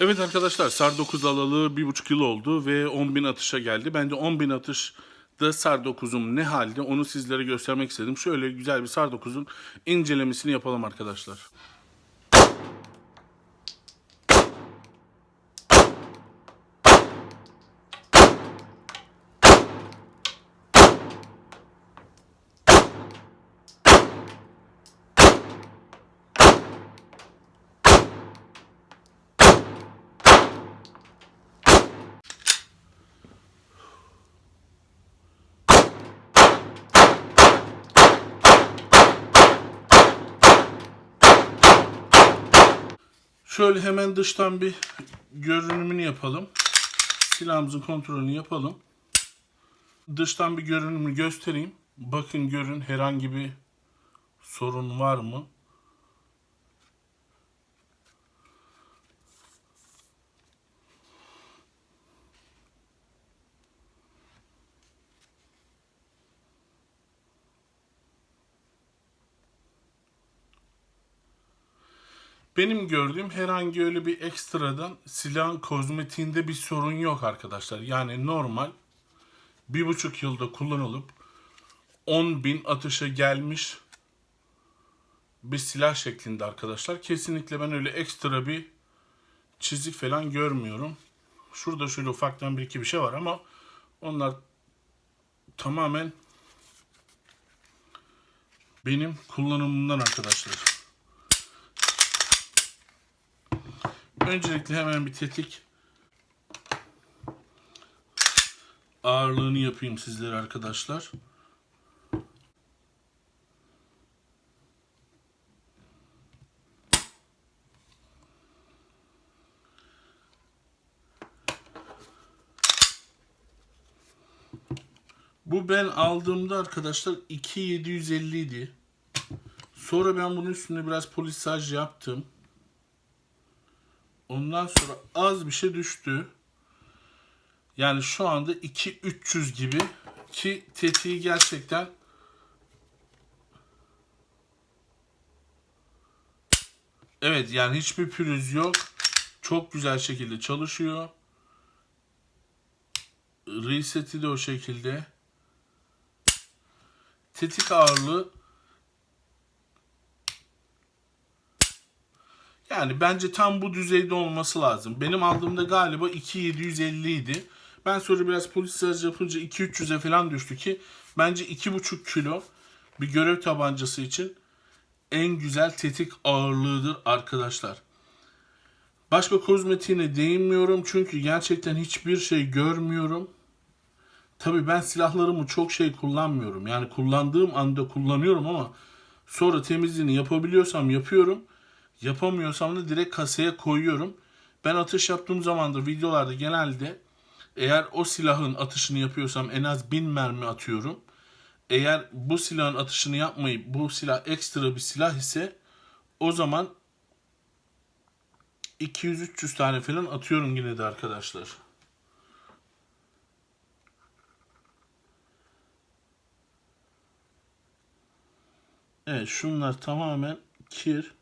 Evet arkadaşlar SAR 9 alalı bir buçuk yıl oldu ve 10.000 atışa geldi. Ben de 10.000 atışda SAR 9'um ne halde onu sizlere göstermek istedim. Şöyle güzel bir SAR 9'un incelemesini yapalım arkadaşlar. Şöyle hemen dıştan bir görünümünü yapalım. Silahımızın kontrolünü yapalım. Dıştan bir görünümünü göstereyim. Bakın görün herhangi bir sorun var mı? Benim gördüğüm herhangi öyle bir ekstradan silahın kozmetiğinde bir sorun yok arkadaşlar. Yani normal bir buçuk yılda kullanılıp 10 bin atışa gelmiş bir silah şeklinde arkadaşlar. Kesinlikle ben öyle ekstra bir çizik falan görmüyorum. Şurada şöyle ufaktan bir iki bir şey var ama onlar tamamen benim kullanımımdan arkadaşlar. Öncelikle hemen bir tetik ağırlığını yapayım sizlere arkadaşlar. Bu ben aldığımda arkadaşlar 2750 idi. Sonra ben bunun üstüne biraz polisaj yaptım. Ondan sonra az bir şey düştü. Yani şu anda 2-300 gibi ki tetiği gerçekten Evet yani hiçbir pürüz yok. Çok güzel şekilde çalışıyor. Reset'i de o şekilde. Tetik ağırlığı Yani bence tam bu düzeyde olması lazım. Benim aldığımda galiba 2750 idi. Ben sonra biraz polis staj yapınca 2-300'e falan düştü ki bence 2,5 kilo bir görev tabancası için en güzel tetik ağırlığıdır arkadaşlar. Başka kozmetiğine değinmiyorum çünkü gerçekten hiçbir şey görmüyorum. Tabii ben silahlarımı çok şey kullanmıyorum. Yani kullandığım anda kullanıyorum ama sonra temizliğini yapabiliyorsam yapıyorum. Yapamıyorsam da direkt kasaya koyuyorum. Ben atış yaptığım zaman da videolarda genelde eğer o silahın atışını yapıyorsam en az 1000 mermi atıyorum. Eğer bu silahın atışını yapmayıp bu silah ekstra bir silah ise o zaman 200-300 tane falan atıyorum yine de arkadaşlar. Evet şunlar tamamen kir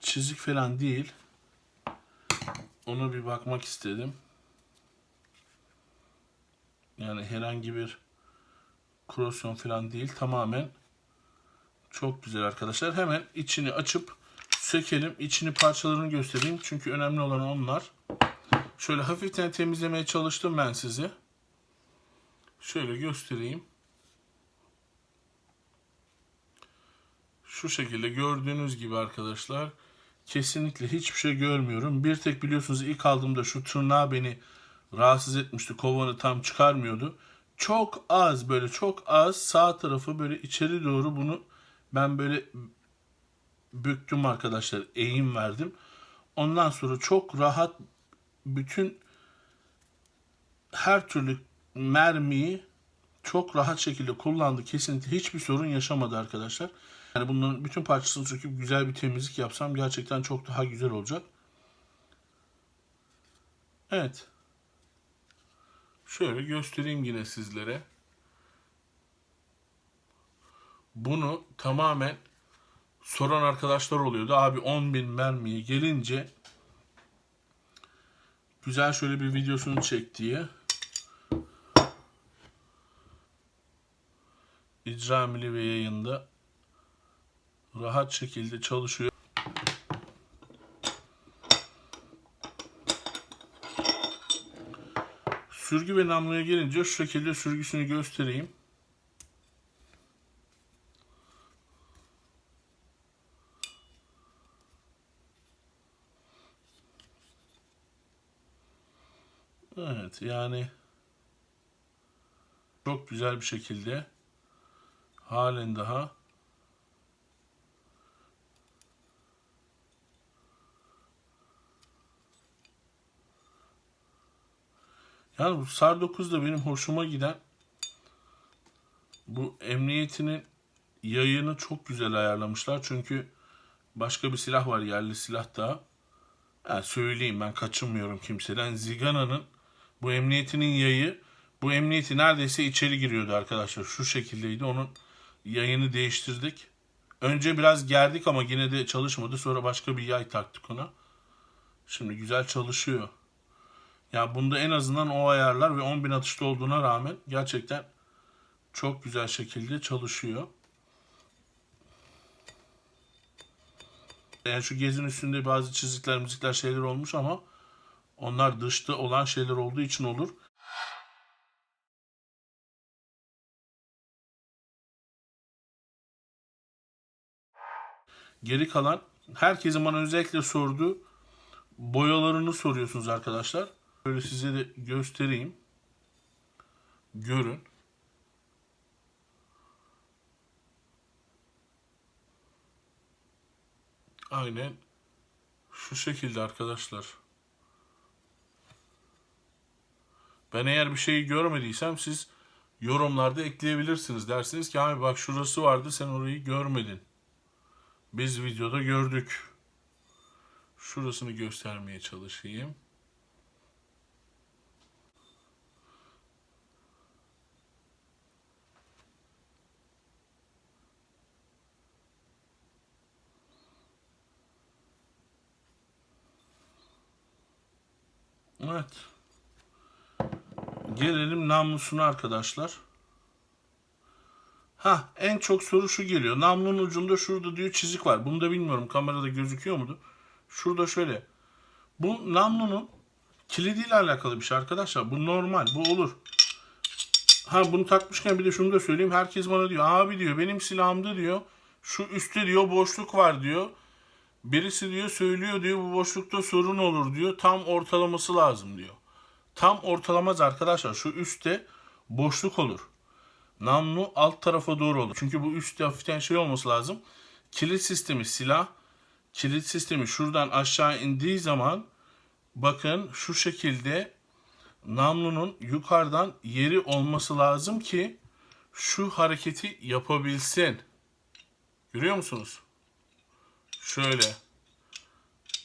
çizik falan değil. Ona bir bakmak istedim. Yani herhangi bir korozyon falan değil. Tamamen çok güzel arkadaşlar. Hemen içini açıp sökelim. İçini parçalarını göstereyim. Çünkü önemli olan onlar. Şöyle hafiften temizlemeye çalıştım ben size. Şöyle göstereyim. Şu şekilde gördüğünüz gibi arkadaşlar kesinlikle hiçbir şey görmüyorum. Bir tek biliyorsunuz ilk aldığımda şu tırnağı beni rahatsız etmişti. Kovanı tam çıkarmıyordu. Çok az böyle çok az sağ tarafı böyle içeri doğru bunu ben böyle büktüm arkadaşlar. Eğim verdim. Ondan sonra çok rahat bütün her türlü mermiyi çok rahat şekilde kullandı. Kesinlikle hiçbir sorun yaşamadı arkadaşlar. Yani bunların bütün parçasını söküp güzel bir temizlik yapsam gerçekten çok daha güzel olacak. Evet. Şöyle göstereyim yine sizlere. Bunu tamamen soran arkadaşlar oluyordu. Abi 10.000 mermiye gelince Güzel şöyle bir videosunu çek diye. İcra ve yayında rahat şekilde çalışıyor. Sürgü ve namluya gelince şu şekilde sürgüsünü göstereyim. Evet yani çok güzel bir şekilde halen daha yani SAR 9 da benim hoşuma giden bu emniyetinin yayını çok güzel ayarlamışlar. Çünkü başka bir silah var yerli silah daha. Yani söyleyeyim ben kaçınmıyorum kimseden. Zigana'nın bu emniyetinin yayı bu emniyeti neredeyse içeri giriyordu arkadaşlar. Şu şekildeydi. Onun yayını değiştirdik. Önce biraz gerdik ama yine de çalışmadı. Sonra başka bir yay taktık ona. Şimdi güzel çalışıyor. Ya bunda en azından o ayarlar ve 10.000 atışta olduğuna rağmen gerçekten çok güzel şekilde çalışıyor. Yani şu gezin üstünde bazı çizikler, müzikler şeyler olmuş ama onlar dışta olan şeyler olduğu için olur. Geri kalan herkesin bana özellikle sorduğu boyalarını soruyorsunuz arkadaşlar. Böyle size de göstereyim. Görün. Aynen şu şekilde arkadaşlar. Ben eğer bir şeyi görmediysem siz yorumlarda ekleyebilirsiniz. Dersiniz ki abi bak şurası vardı sen orayı görmedin. Biz videoda gördük. Şurasını göstermeye çalışayım. Evet. Gelelim namlusuna arkadaşlar. Ha en çok soru şu geliyor. Namlunun ucunda şurada diyor çizik var. Bunu da bilmiyorum kamerada gözüküyor mudur? Şurada şöyle. Bu namlunun kilidiyle alakalı bir şey arkadaşlar. Bu normal. Bu olur. Ha bunu takmışken bir de şunu da söyleyeyim. Herkes bana diyor abi diyor benim silahımda diyor şu üstte diyor boşluk var diyor. Birisi diyor söylüyor diyor bu boşlukta sorun olur diyor. Tam ortalaması lazım diyor. Tam ortalamaz arkadaşlar. Şu üstte boşluk olur. Namlu alt tarafa doğru olur. Çünkü bu üstte hafiften şey olması lazım. Kilit sistemi silah. Kilit sistemi şuradan aşağı indiği zaman bakın şu şekilde namlunun yukarıdan yeri olması lazım ki şu hareketi yapabilsin. Görüyor musunuz? Şöyle.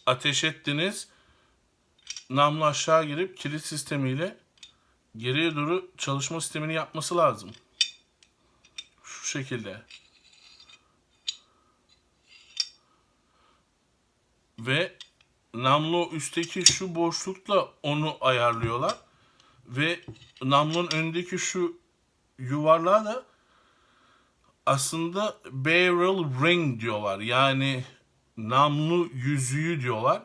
Ateş ettiniz. Namlu aşağı girip kilit sistemiyle geriye doğru çalışma sistemini yapması lazım. Şu şekilde. Ve namlu üstteki şu boşlukla onu ayarlıyorlar. Ve namlunun önündeki şu yuvarlağa da aslında barrel ring diyorlar. Yani namlu yüzüğü diyorlar.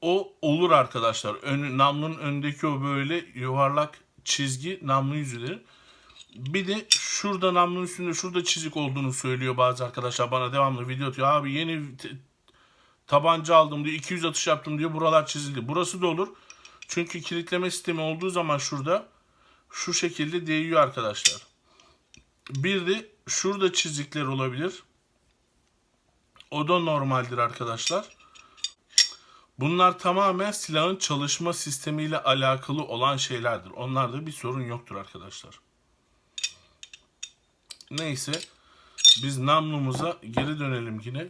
O olur arkadaşlar. Ön, namlunun önündeki o böyle yuvarlak çizgi namlu yüzüleri. Bir de şurada namlunun üstünde şurada çizik olduğunu söylüyor bazı arkadaşlar bana devamlı video atıyor. Abi yeni tabanca aldım diyor 200 atış yaptım diyor buralar çizildi. Burası da olur. Çünkü kilitleme sistemi olduğu zaman şurada şu şekilde değiyor arkadaşlar. Bir de şurada çizikler olabilir. O da normaldir arkadaşlar. Bunlar tamamen silahın çalışma sistemiyle alakalı olan şeylerdir. Onlarda bir sorun yoktur arkadaşlar. Neyse biz namlumuza geri dönelim yine.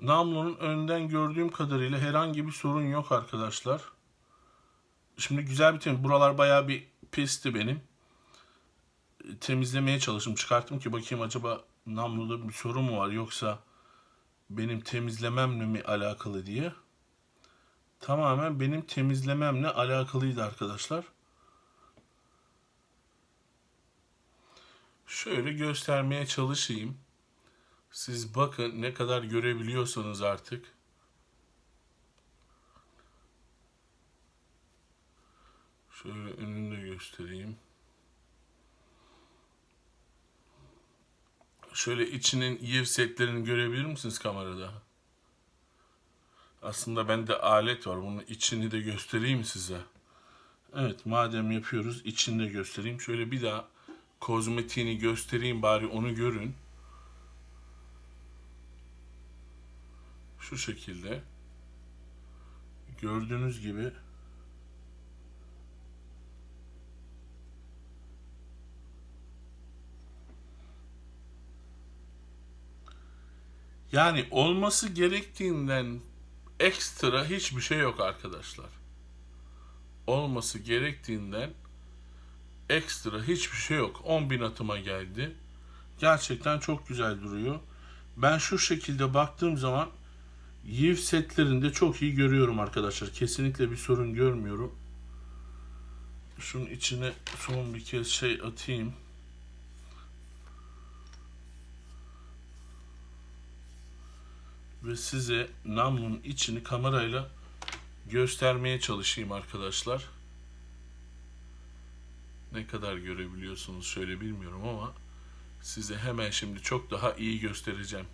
Namlunun önden gördüğüm kadarıyla herhangi bir sorun yok arkadaşlar. Şimdi güzel bir temiz. Buralar bayağı bir pisti benim. Temizlemeye çalıştım. Çıkarttım ki bakayım acaba namluda bir sorun mu var yoksa benim temizlememle mi alakalı diye. tamamen benim temizlememle alakalıydı arkadaşlar. Şöyle göstermeye çalışayım. Siz bakın ne kadar görebiliyorsanız artık. Şöyle önünde göstereyim. Şöyle içinin yiv setlerini görebilir misiniz kamerada? Aslında bende alet var. Bunun içini de göstereyim size. Evet madem yapıyoruz içini de göstereyim. Şöyle bir daha kozmetiğini göstereyim bari onu görün. Şu şekilde. Gördüğünüz gibi Yani olması gerektiğinden ekstra hiçbir şey yok arkadaşlar. Olması gerektiğinden ekstra hiçbir şey yok. 10.000 atıma geldi. Gerçekten çok güzel duruyor. Ben şu şekilde baktığım zaman Yiv setlerinde çok iyi görüyorum arkadaşlar. Kesinlikle bir sorun görmüyorum. Şunun içine son bir kez şey atayım. Ve size namlunun içini kamerayla göstermeye çalışayım arkadaşlar. Ne kadar görebiliyorsunuz şöyle bilmiyorum ama size hemen şimdi çok daha iyi göstereceğim.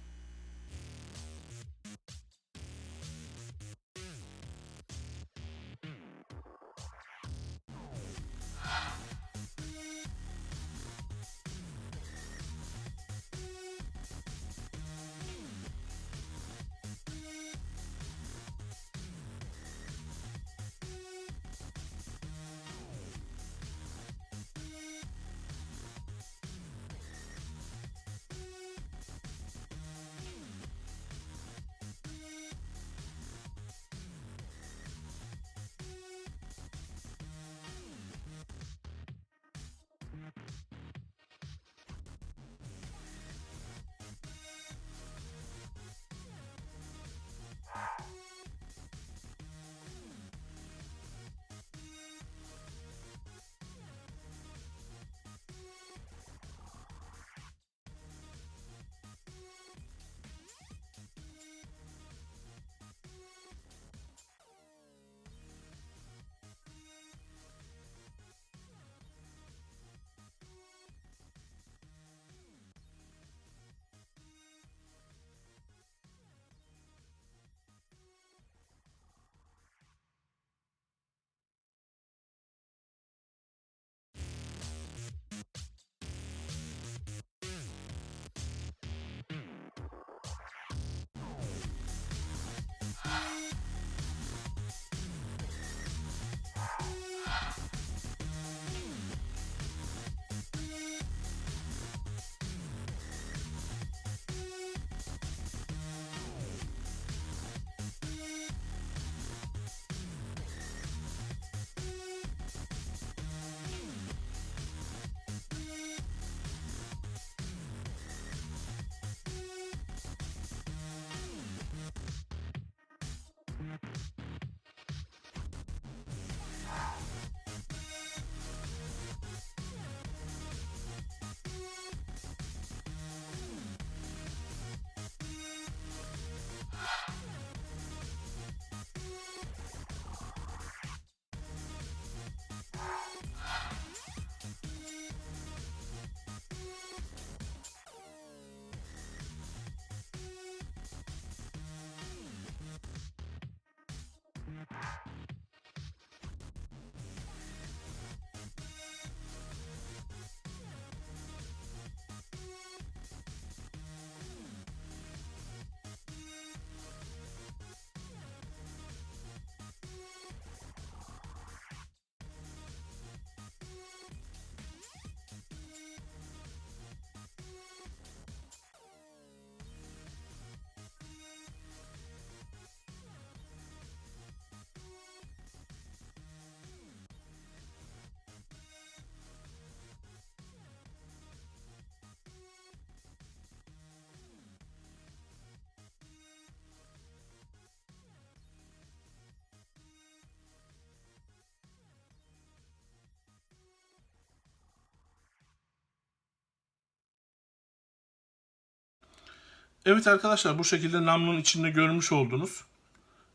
Evet arkadaşlar bu şekilde namlunun içinde görmüş oldunuz.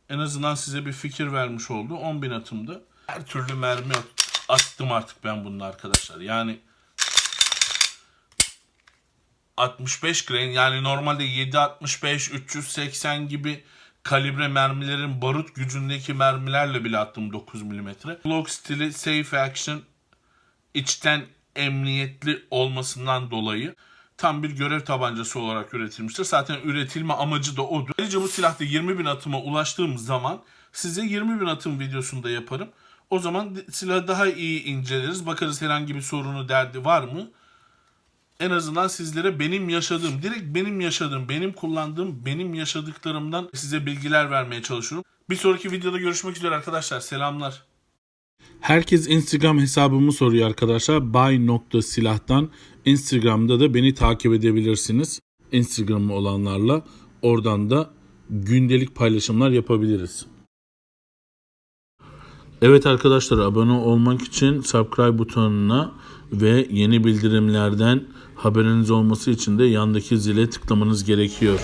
En azından size bir fikir vermiş oldu. 10.000 atımda. Her türlü mermi at- attım artık ben bunun arkadaşlar. Yani 65 grain yani normalde 7.65 380 gibi kalibre mermilerin barut gücündeki mermilerle bile attım 9 mm. Glock stili safe action içten emniyetli olmasından dolayı tam bir görev tabancası olarak üretilmiştir. Zaten üretilme amacı da odur. Ayrıca bu silahta 20 bin atıma ulaştığımız zaman size 20 bin atım videosunu da yaparım. O zaman silahı daha iyi inceleriz. Bakarız herhangi bir sorunu derdi var mı? en azından sizlere benim yaşadığım, direkt benim yaşadığım, benim kullandığım, benim yaşadıklarımdan size bilgiler vermeye çalışıyorum. Bir sonraki videoda görüşmek üzere arkadaşlar. Selamlar. Herkes Instagram hesabımı soruyor arkadaşlar. Bay.silahtan Instagram'da da beni takip edebilirsiniz. Instagram'ı olanlarla oradan da gündelik paylaşımlar yapabiliriz. Evet arkadaşlar abone olmak için subscribe butonuna ve yeni bildirimlerden haberiniz olması için de yandaki zile tıklamanız gerekiyor.